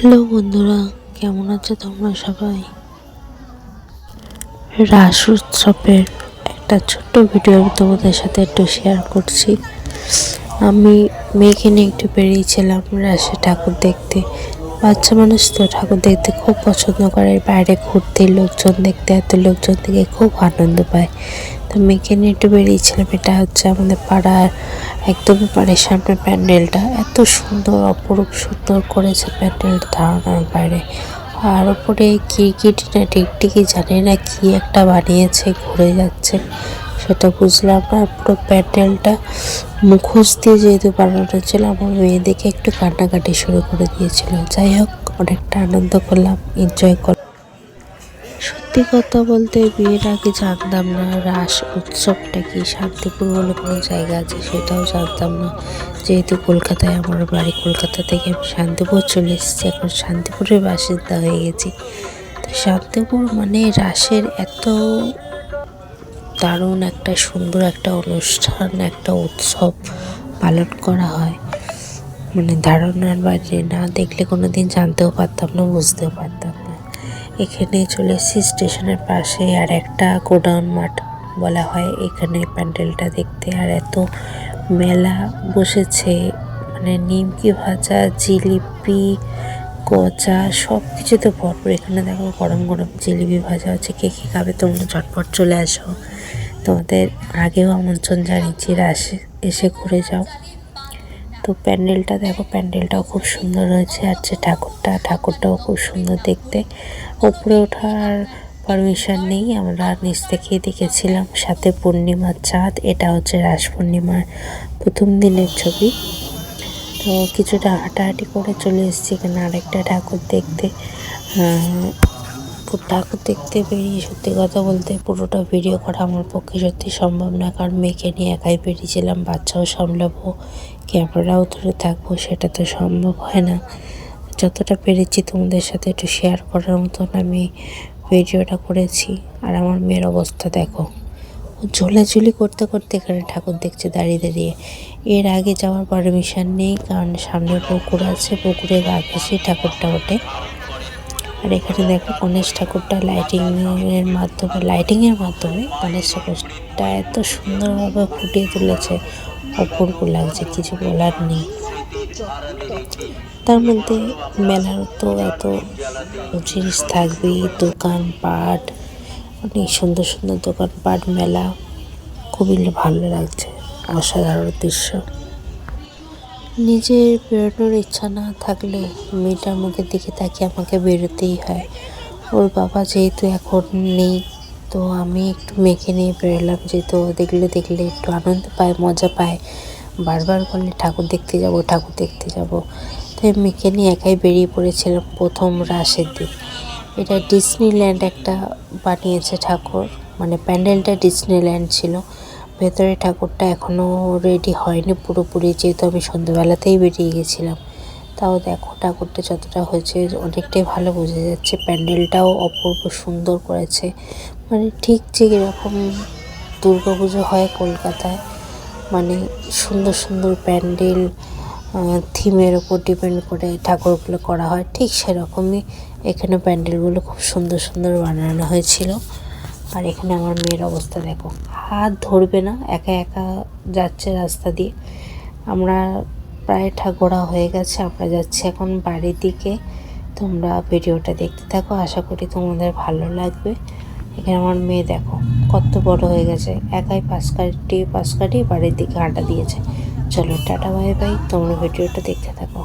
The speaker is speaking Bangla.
হ্যালো বন্ধুরা, কেমন আছো তোমরা সবাই? রাস উৎসবের একটা ছোট্ট ভিডিও তোমাদের সাথে একটু শেয়ার করছি। আমি মেয়েকে নিয়ে একটু বেরিয়েছিলাম রাসে ঠাকুর দেখতে। বাচ্চা মানুষ তো ঠাকুর দেখতে খুব পছন্দ করে। বাইরে ঘুরতে লোকজন দেখতে, এত লোকজন দেখে খুব আনন্দ পায়। তো মেয়েকে নিয়ে একটু বেরিয়েছিলাম, এটা হচ্ছে আমাদের পাড়ার একদমই পাড়ের সামনে প্যান্ডেলটা। এত সুন্দর, অপরূপ, সুন্দর করেছে প্যান্ডেলটা ধারণার বাইরে। আর ওপরে কিরকিটি না টিকটিকি জানি না কি একটা বানিয়েছে, ঘুরে যাচ্ছে। সেটা বুঝলাম না, পুরো প্যান্ডেলটা মুখোশ দিয়ে যেহেতু বানানো ছিল, আমার মেয়ে দেখে একটু কান্নাকাটি শুরু করে দিয়েছিল। যাই হোক, অনেকটা আনন্দ করলাম এনজয় করলাম। সত্যি কথা বলতে বিয়ের আগে জানতাম না রাস, উৎসবটা কি শান্তিপুর বলে কোনো জায়গা আছে সেটাও জানতাম না। যেহেতু কলকাতায়, আমার বাড়ি কলকাতা থেকে আমি শান্তিপুর চলে এসেছি, এখন শান্তিপুরের বাসিন্দা হয়ে গেছি। তো শান্তিপুর মানে রাসের এত দারুণ একটা সুন্দর একটা অনুষ্ঠান, একটা উৎসব পালন করা হয়। মানে ধারণার বাইরে না, দেখলে কোনো দিন জানতেও পারতাম না, বুঝতেও পারতাম না। এখানে চলে এসেছি, স্টেশনের পাশে, আর একটা গোডাউন মাঠ বলা হয় এখানে প্যান্ডেলটা দেখতে। আর এত মেলা বসেছে মানে নিমকি ভাজা, জিলিপি গজা সব কিছুতে ভরপুর। এখানে দেখো গরম গরম জিলিপি ভাজা আছে কে কী খাবে তোমরা ঝটপট চলে আসো। তোমাদের আগেও আমন্ত্রণ জানিয়েছি আসে, এসে ঘুরে যাও। তো প্যান্ডেলটা দেখো, প্যান্ডেলটাও খুব সুন্দর হয়েছে, আর যে ঠাকুরটা, ঠাকুরটাও খুব সুন্দর দেখতে। উপরে ওঠার পারমিশন নেই, আমরা নিচ থেকে দেখেছিলাম সাথে পূর্ণিমার চাঁদ, এটা হচ্ছে রাস পূর্ণিমার প্রথম দিনের ছবি। তো কিছুটা হাঁটাহাঁটি করে চলে এসেছি এখানে আরেকটা ঠাকুর দেখতে। ঠাকুর দেখতে বেরিয়ে সত্যি কথা বলতে পুরোটা ভিডিও করা আমার পক্ষে সত্যি সম্ভব না। কারণ মেয়েকে নিয়ে একাই বেরিয়েছিলাম, বাচ্চাও সামলাবো, ক্যামেরাও ধরে থাকব, সেটা তো সম্ভব হয় না। যতটা পেরেছি তোমাদের সাথে একটু শেয়ার করার মতন আমি ভিডিওটা করেছি। আর আমার মেয়ের অবস্থা দেখো। ঝোলাঝুলি করতে করতে এখানে ঠাকুর দেখছে দাঁড়িয়ে দাঁড়িয়ে। এর আগে যাওয়ার পারমিশন নেই, কারণ সামনে পুকুর আছে, পুকুরে গা ঘেসে ঠাকুরটা ওঠে। আর এখানে দেখো গণেশ ঠাকুরটা লাইটিং এর মাধ্যমে লাইটিং এর মাধ্যমে গণেশ ঠাকুরটা এত সুন্দরভাবে ফুটিয়ে তুলেছে। অপূর্ব লাগছে, কিছু বলার নেই। তার মধ্যে মেলার তো এত জিনিস থাকবেই, দোকান পাট অনেক সুন্দর সুন্দর দোকান, পাট মেলা। খুবই ভালো লাগছে, অসাধারণ দৃশ্য। নিজের বেরোনোর ইচ্ছা না থাকলে মেয়েটার মুখের দিকে তাকিয়ে আমাকে বেরোতেই হয়। ওর বাবা যেহেতু এখন নেই, তো আমি একটু মেয়েকে নিয়ে বেরোলাম। যেহেতু দেখলে দেখলে একটু আনন্দ পায়, মজা পায়। বারবার বললে ঠাকুর দেখতে যাব, ঠাকুর দেখতে যাব। তাই মেয়েকে নিয়ে একাই বেরিয়ে পড়েছিলাম প্রথম রাসের দিন। এটা ডিসনিল্যান্ড একটা বানিয়েছে ঠাকুর। মানে প্যান্ডেলটা ডিসনিল্যান্ড ছিল। ভেতরে ঠাকুরটা এখনও রেডি হয়নি পুরোপুরি, যেহেতু আমি সন্ধ্যেবেলাতেই বেরিয়ে গেছিলাম। তাও দেখো ঠাকুরটা যতটা হয়েছে অনেকটাই ভালো বোঝা যাচ্ছে। প্যান্ডেলটাও অপূর্ব সুন্দর করেছে। মানে ঠিক যে এরকম দুর্গাপুজো হয় কলকাতায় মানে সুন্দর সুন্দর প্যান্ডেল থিমের ওপর ডিপেন্ড করে ঠাকুরগুলো করা হয়, ঠিক সেরকমই এখানে প্যান্ডেলগুলো খুব সুন্দর সুন্দর বানানো হয়েছিল। আর এখানে আমার মেয়ের অবস্থা দেখো, হাত ধরবে না, একা একা যাচ্ছে রাস্তা দিয়ে। আমরা প্রায় ঠাকুরা হয়ে গেছে, আমরা যাচ্ছি এখন বাড়ির দিকে। তোমরা ভিডিওটা দেখতে থাকো, আশা করি তোমাদের ভালো লাগবে। এখানে আমার মেয়ে দেখো, কত বড় হয়ে গেছে, একাই পাশ কাটি পাশ কাটি বাড়ির দিকে আটা দিয়েছে। চলো টাটা বাই বাই। তোমরা ভিডিওটা দেখতে থাকো।